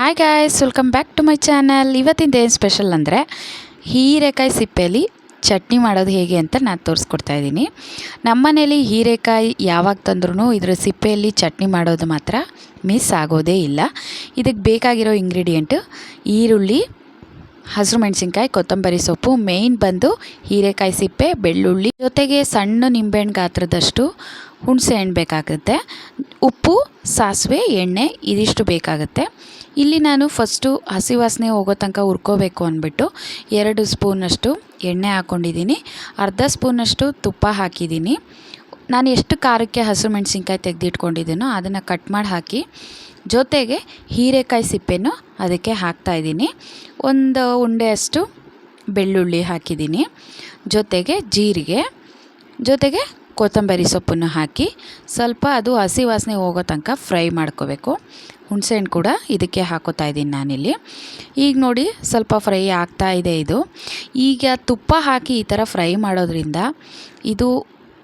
Hi guys welcome back to my channel ಇವತ್ತಿಂದ ಏನು special ಅಂದರೆ ಹೀರೆಕಾಯಿ ಸಿಪ್ಪೆಯಲ್ಲಿ ಚಟ್ನಿ ಮಾಡೋದು ಹೇಗೆ ಅಂತ ನಾನು ತೋರಿಸ್ಕೊಡ್ತಾ ಇದ್ದೀನಿ. ನಮ್ಮನೇಲಿ ಹೀರೆಕಾಯಿ ಯಾವಾಗ ತಂದ್ರೂ ಇದ್ರ ಸಿಪ್ಪೆಯಲ್ಲಿ ಚಟ್ನಿ ಮಾಡೋದು ಮಾತ್ರ ಮಿಸ್ ಆಗೋದೇ ಇಲ್ಲ. ಇದಕ್ಕೆ ಬೇಕಾಗಿರೋ ಇಂಗ್ರೀಡಿಯೆಂಟು ಈರುಳ್ಳಿ, ಹಸಿರು ಮೆಣಸಿನ್ಕಾಯಿ, ಕೊತ್ತಂಬರಿ ಸೊಪ್ಪು ಮೇಯ್ನ್ ಬಂದು ಹೀರೆಕಾಯಿ ಸಿಪ್ಪೆ, ಬೆಳ್ಳುಳ್ಳಿ. ಜೊತೆಗೆ ಸಣ್ಣ ನಿಂಬೆಹಣ್ಣು ಗಾತ್ರದಷ್ಟು ಹುಣಸೆ ಹಣ್ಣು ಬೇಕಾಗುತ್ತೆ. ಉಪ್ಪು, ಸಾಸಿವೆ, ಎಣ್ಣೆ ಇದಿಷ್ಟು ಬೇಕಾಗುತ್ತೆ. ಇಲ್ಲಿ ನಾನು ಫಸ್ಟು ಹಸಿ ವಾಸನೆ ಹೋಗೋ ತನಕ ಹುರ್ಕೋಬೇಕು ಅಂದ್ಬಿಟ್ಟು ಎರಡು ಸ್ಪೂನಷ್ಟು ಎಣ್ಣೆ ಹಾಕ್ಕೊಂಡಿದ್ದೀನಿ ಅರ್ಧ ಸ್ಪೂನಷ್ಟು ತುಪ್ಪ ಹಾಕಿದ್ದೀನಿ. ನಾನು ಎಷ್ಟು ಖಾರಕ್ಕೆ ಹಸಿರು ಮೆಣಸಿನ್ಕಾಯಿ ತೆಗೆದಿಟ್ಕೊಂಡಿದ್ದೀನೋ ಅದನ್ನು ಕಟ್ ಮಾಡಿ ಹಾಕಿ ಜೊತೆಗೆ ಹೀರೆಕಾಯಿ ಸಿಪ್ಪೆನೂ ಅದಕ್ಕೆ ಹಾಕ್ತಾಯಿದ್ದೀನಿ ಒಂದು ಉಂಡೆಯಷ್ಟು ಬೆಳ್ಳುಳ್ಳಿ ಹಾಕಿದ್ದೀನಿ. ಜೊತೆಗೆ ಜೀರಿಗೆ, ಜೊತೆಗೆ ಕೊತ್ತಂಬರಿ ಸೊಪ್ಪನ್ನು ಹಾಕಿ ಸ್ವಲ್ಪ ಅದು ಹಸಿ ವಾಸನೆ ಹೋಗೋ ತನಕ ಫ್ರೈ ಮಾಡ್ಕೋಬೇಕು. ಹುಣಸೆಹಣ್ಣು ಕೂಡ ಇದಕ್ಕೆ ಹಾಕೋತಾ ಇದ್ದೀನಿ ನಾನಿಲ್ಲಿ. ಈಗ ನೋಡಿ ಸ್ವಲ್ಪ ಫ್ರೈ ಆಗ್ತಾ ಇದೆ ಇದು. ಈಗ ತುಪ್ಪ ಹಾಕಿ ಈ ಥರ ಫ್ರೈ ಮಾಡೋದ್ರಿಂದ ಇದು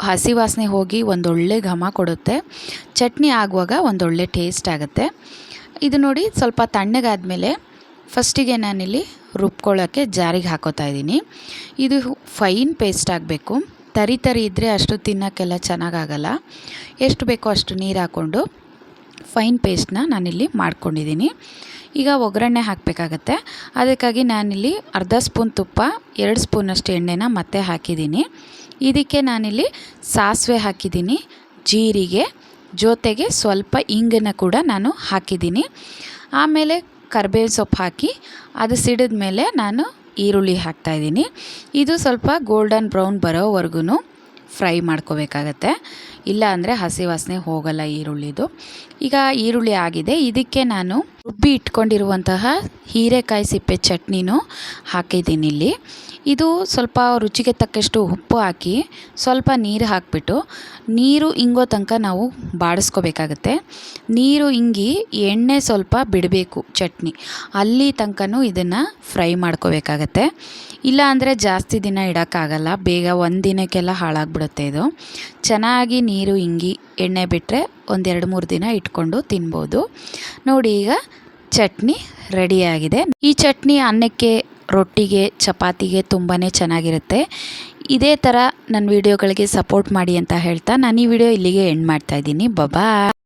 ಹಸಿ ವಾಸನೆ ಹೋಗಿ ಒಂದೊಳ್ಳೆ ಘಮ ಕೊಡುತ್ತೆ. ಚಟ್ನಿ ಆಗುವಾಗ ಒಂದೊಳ್ಳೆ ಟೇಸ್ಟ್ ಆಗುತ್ತೆ. ಇದು ನೋಡಿ ಸ್ವಲ್ಪ ತಣ್ಣಗಾದಮೇಲೆ ಫಸ್ಟಿಗೆ ನಾನಿಲ್ಲಿ ರುಬ್ಕೊಳ್ಳೋಕ್ಕೆ ಜಾರಿಗೆ ಹಾಕೋತಾ ಇದ್ದೀನಿ. ಇದು ಫೈನ್ ಪೇಸ್ಟ್ ಆಗಬೇಕು. ತರಿ ತರಿ ಇದ್ದರೆ ಅಷ್ಟು ತಿನ್ನೋಕ್ಕೆಲ್ಲ ಚೆನ್ನಾಗಾಗಲ್ಲ. ಎಷ್ಟು ಬೇಕೋ ಅಷ್ಟು ನೀರು ಹಾಕ್ಕೊಂಡು ಫೈನ್ ಪೇಸ್ಟ್ನ ನಾನಿಲ್ಲಿ ಮಾಡ್ಕೊಂಡಿದ್ದೀನಿ. ಈಗ ಒಗ್ಗರಣೆ ಹಾಕಬೇಕಾಗತ್ತೆ. ಅದಕ್ಕಾಗಿ ನಾನಿಲ್ಲಿ ಅರ್ಧ ಸ್ಪೂನ್ ತುಪ್ಪ, ಎರಡು ಸ್ಪೂನಷ್ಟು ಎಣ್ಣೆನ ಮತ್ತೆ ಹಾಕಿದ್ದೀನಿ. ಇದಕ್ಕೆ ನಾನಿಲ್ಲಿ ಸಾಸಿವೆ ಹಾಕಿದ್ದೀನಿ. ಜೀರಿಗೆ, ಜೊತೆಗೆ ಸ್ವಲ್ಪ ಇಂಗನ್ನು ಕೂಡ ನಾನು ಹಾಕಿದ್ದೀನಿ. ಆಮೇಲೆ ಕರ್ಬೇವು ಸೊಪ್ಪು ಹಾಕಿ, ಅದು ಸಿಡಿದ ಮೇಲೆ ನಾನು ಈರುಳ್ಳಿ ಹಾಕ್ತಾಯಿದ್ದೀನಿ ಇದು ಸ್ವಲ್ಪ ಗೋಲ್ಡನ್ ಬ್ರೌನ್ ಬರೋವರೆಗೂ ಫ್ರೈ ಮಾಡ್ಕೋಬೇಕಾಗತ್ತೆ. ಇಲ್ಲ ಅಂದರೆ ಹಸಿ ವಾಸನೆ ಹೋಗಲ್ಲ ಈರುಳ್ಳಿದು. ಈಗ ಈರುಳ್ಳಿ ಆಗಿದೆ. ಇದಕ್ಕೆ ನಾನು ರುಬ್ಬಿ ಇಟ್ಕೊಂಡಿರುವಂತಹ ಹೀರೆಕಾಯಿ ಸಿಪ್ಪೆ ಚಟ್ನಿನೂ ಹಾಕಿದ್ದೀನಿ ಇಲ್ಲಿ. ಇದು ಸ್ವಲ್ಪ ರುಚಿಗೆ ತಕ್ಕಷ್ಟು ಉಪ್ಪು ಹಾಕಿ ಸ್ವಲ್ಪ ನೀರು ಹಾಕಿಬಿಟ್ಟು ನೀರು ಇಂಗೋ ತನಕ ನಾವು ಬಾಡಿಸ್ಕೋಬೇಕಾಗತ್ತೆ. ನೀರು ಇಂಗಿ ಎಣ್ಣೆ ಸ್ವಲ್ಪ ಬಿಡಬೇಕು ಚಟ್ನಿ. ಅಲ್ಲಿ ತನಕನೂ ಇದನ್ನು ಫ್ರೈ ಮಾಡ್ಕೋಬೇಕಾಗತ್ತೆ. ಇಲ್ಲ ಅಂದರೆ ಜಾಸ್ತಿ ದಿನ ಇಡೋಕ್ಕಾಗಲ್ಲ. ಬೇಗ ಒಂದು ದಿನಕ್ಕೆಲ್ಲ ಹಾಳಾಗ್ಬಿಡುತ್ತೆ ಇದು. ಚೆನ್ನಾಗಿ ನೀರು ಇಂಗಿ ಎಣ್ಣೆ ಬಿಟ್ಟರೆ ಒಂದೆರಡು ಮೂರು ದಿನ ಇಟ್ಕೊಂಡು ತಿನ್ಬೋದು. ನೋಡಿ ಈಗ ಚಟ್ನಿ ರೆಡಿಯಾಗಿದೆ. ಈ ಚಟ್ನಿ ಅನ್ನಕ್ಕೆ, ರೊಟ್ಟಿಗೆ, ಚಪಾತಿಗೆ ತುಂಬಾ ಚೆನ್ನಾಗಿರುತ್ತೆ. ಇದೇ ಥರ ನನ್ನ ವಿಡಿಯೋಗಳಿಗೆ ಸಪೋರ್ಟ್ ಮಾಡಿ ಅಂತ ಹೇಳ್ತಾ ನಾನು ಈ ವಿಡಿಯೋ ಇಲ್ಲಿಗೆ ಎಂಡ್ ಮಾಡ್ತಾಯಿದ್ದೀನಿ ಬಬಾ